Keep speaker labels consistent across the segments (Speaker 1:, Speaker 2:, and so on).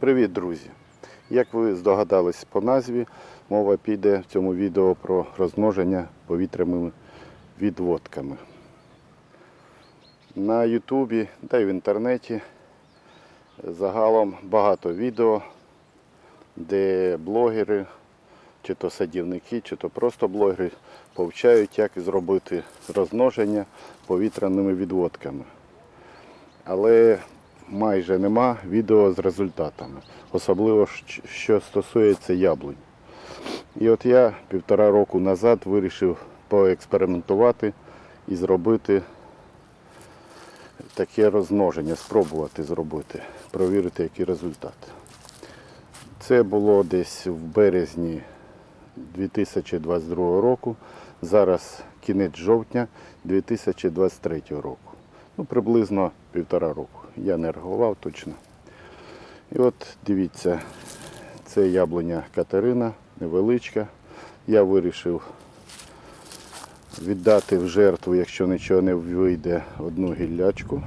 Speaker 1: Привіт, друзі! Як ви здогадались по назві, мова піде в цьому відео про розмноження повітряними відводками. На Ютубі та й в інтернеті загалом багато відео, де блогери, чи то садівники, чи то просто блогери повчають, як зробити розмноження повітряними відводками. Але майже нема відео з результатами, особливо що стосується яблунь. І от я півтора року назад вирішив поекспериментувати і зробити таке розмноження, спробувати зробити, провірити, який результат. Це було десь в березні 2022 року. Зараз кінець жовтня 2023 року. Ну, приблизно півтора року. Я не рахував точно. І от дивіться, це яблуня Катерина, невеличка. Я вирішив віддати в жертву, якщо нічого не вийде, одну гіллячку.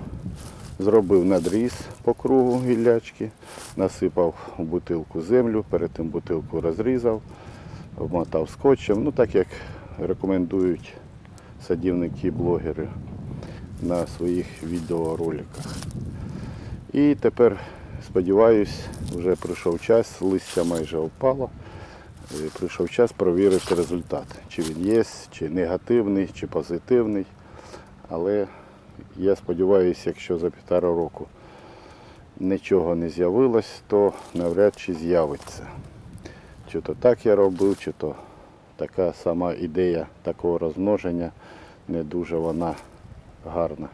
Speaker 1: Зробив надріз по кругу гіллячки, насипав у бутилку землю, перед тим бутилку розрізав, обмотав скотчем, ну так як рекомендують садівники-блогери на своїх відеороликах. І тепер, сподіваюсь, вже прийшов час, листя майже опало. е, Прийшов час провірити результат, чи він є, чи негативний, чи позитивний. Але я сподіваюся, якщо за півтора року нічого не з'явилось, то навряд чи з'явиться. Чи то так я робив, чи то така сама ідея такого розмноження не дуже вона гарна,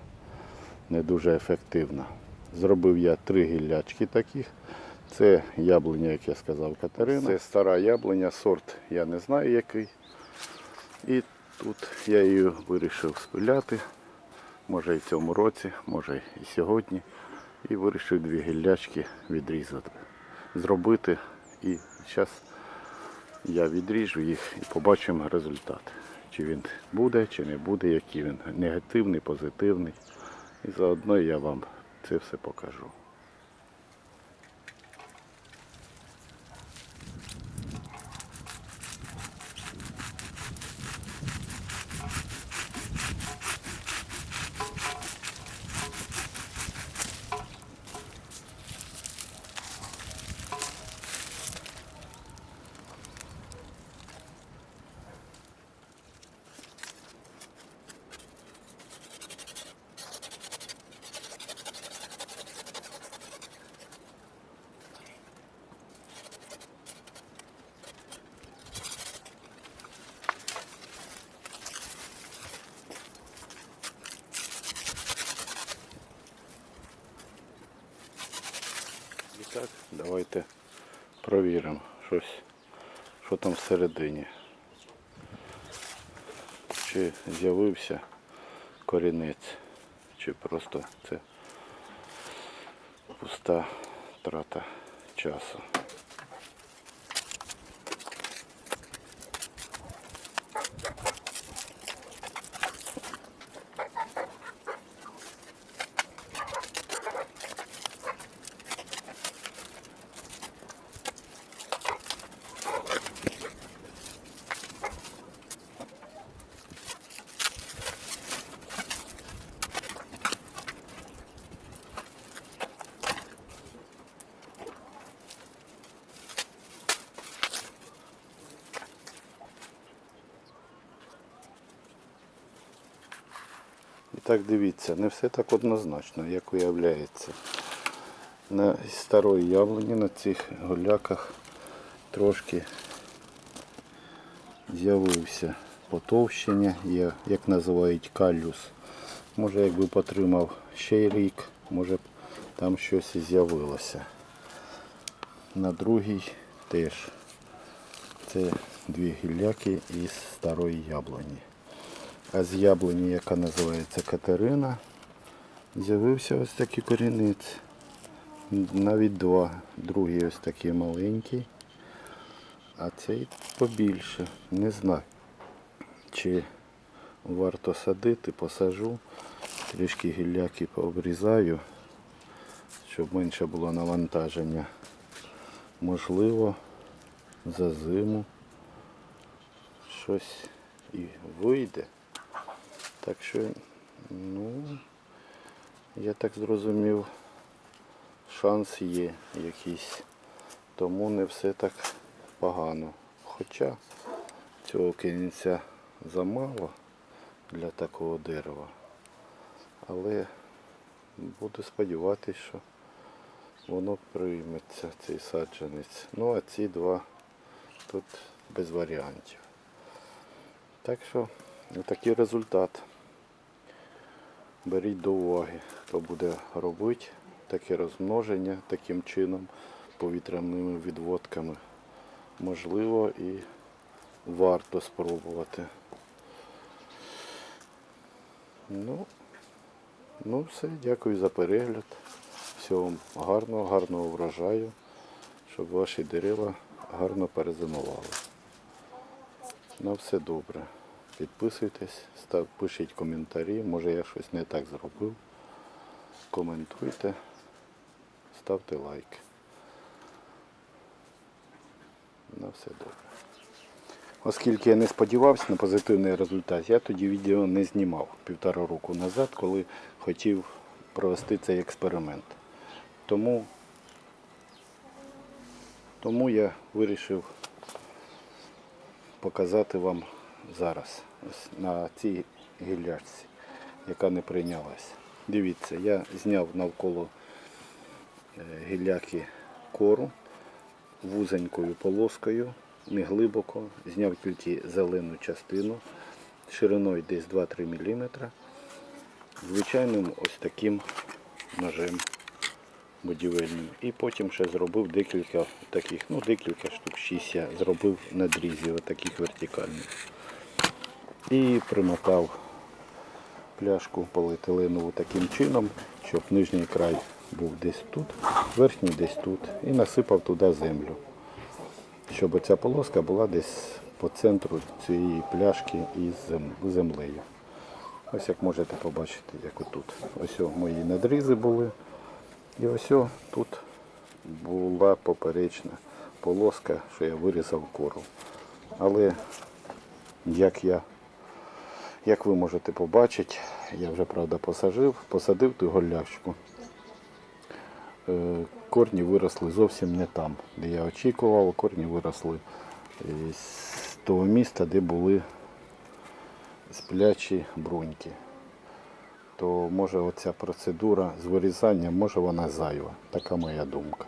Speaker 1: не дуже ефективна. Зробив я три гіллячки таких. Це яблуня, як я сказав, Катерина. Це стара яблуня, сорт я не знаю який. І тут я її вирішив спиляти. Може і в цьому році, може і сьогодні. І вирішив дві гіллячки відрізати. Зробити. І зараз я відріжу їх і побачимо результат. Чи він буде, чи не буде, який він негативний, позитивний. І заодно я вам це все покажу. І так, давайте провіримо щось, що там всередині. Чи з'явився корінець, чи просто це пуста трата часу. Так дивіться, не все так однозначно, як виявляється. На старої яблуні, на цих голяках трошки з'явився потовщення, є, як називають калюс. Може якби потримав ще рік, може б там щось і з'явилося. На другій теж. Це дві гілляки із старої яблуні. А з яблуні, яка називається Катерина, з'явився ось такий корінець. Навіть два. Другий ось такий маленький, а цей побільше. Не знаю, чи варто садити, посажу. Трішки гілляки пообрізаю, щоб менше було навантаження можливо, за зиму щось і вийде. Так що, ну, я так зрозумів, шанс є якийсь. Тому не все так погано. Хоча цього кинця замало для такого дерева. Але буду сподіватися, що воно прийметься, цей саджанець. Ну а ці два тут без варіантів. Так що такий результат. Беріть до уваги, хто буде робити таке розмноження таким чином, повітряними відводками. Можливо і варто спробувати. Ну, ну все, дякую за перегляд. Всього вам гарного, гарного врожаю, щоб ваші дерева гарно перезимували. На все добре. Підписуйтесь, пишіть коментарі, може я щось не так зробив. Коментуйте, ставте лайки. На все добре. Оскільки я не сподівався на позитивний результат, я тоді відео не знімав півтора року назад, коли хотів провести цей експеримент. Тому, тому я вирішив показати вам зараз ось на цій гіллячці, яка не прийнялась. Дивіться, я зняв навколо е, гілляки кору вузенькою полоскою, не глибоко, зняв тільки зелену частину шириною десь 2-3 мм. Звичайним ось таким ножем будівельним. І потім ще зробив декілька таких, ну декілька штук, 6 я зробив надрізів, таких вертикальних. І примотав пляшку поліетиленову таким чином, щоб нижній край був десь тут, верхній десь тут. І насипав туди землю. Щоб оця полоска була десь по центру цієї пляшки із землею. Ось як можете побачити, як отут. Ось мої надрізи були. І ось тут була поперечна полоска, що я вирізав кору. Але як я, як ви можете побачити, я вже правда посажив, посадив ту голлячку. Е, Корні виросли зовсім не там, де я очікував. Корні виросли з того міста, де були сплячі бруньки. То може оця процедура з вирізанням, може вона зайва. Така моя думка.